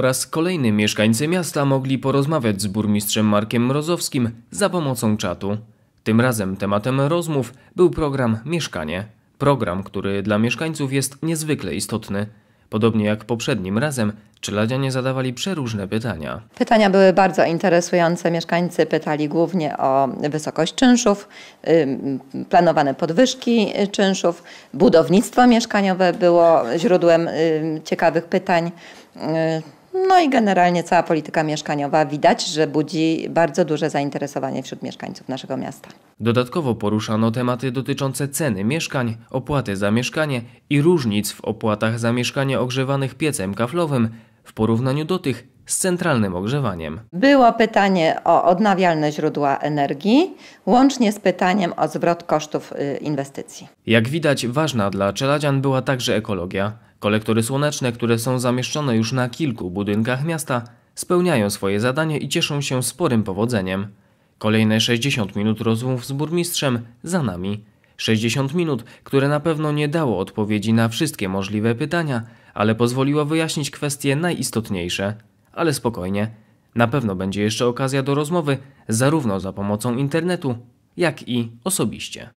Po raz kolejny mieszkańcy miasta mogli porozmawiać z burmistrzem Markiem Mrozowskim za pomocą czatu. Tym razem tematem rozmów był program Mieszkanie. Program, który dla mieszkańców jest niezwykle istotny. Podobnie jak poprzednim razem, czeladzianie zadawali przeróżne pytania. Pytania były bardzo interesujące. Mieszkańcy pytali głównie o wysokość czynszów, planowane podwyżki y, czynszów. Budownictwo mieszkaniowe było źródłem ciekawych pytań. No i generalnie cała polityka mieszkaniowa widać, że budzi bardzo duże zainteresowanie wśród mieszkańców naszego miasta. Dodatkowo poruszano tematy dotyczące ceny mieszkań, opłaty za mieszkanie i różnic w opłatach za mieszkanie ogrzewanych piecem kaflowym w porównaniu do tych z centralnym ogrzewaniem. Było pytanie o odnawialne źródła energii, łącznie z pytaniem o zwrot kosztów y, inwestycji. Jak widać, ważna dla czeladzian była także ekologia. Kolektory słoneczne, które są zamieszczone już na kilku budynkach miasta, spełniają swoje zadanie i cieszą się sporym powodzeniem. Kolejne 60 minut rozmów z burmistrzem za nami. 60 minut, które na pewno nie dało odpowiedzi na wszystkie możliwe pytania, ale pozwoliło wyjaśnić kwestie najistotniejsze. Ale spokojnie, na pewno będzie jeszcze okazja do rozmowy, zarówno za pomocą internetu, jak i osobiście.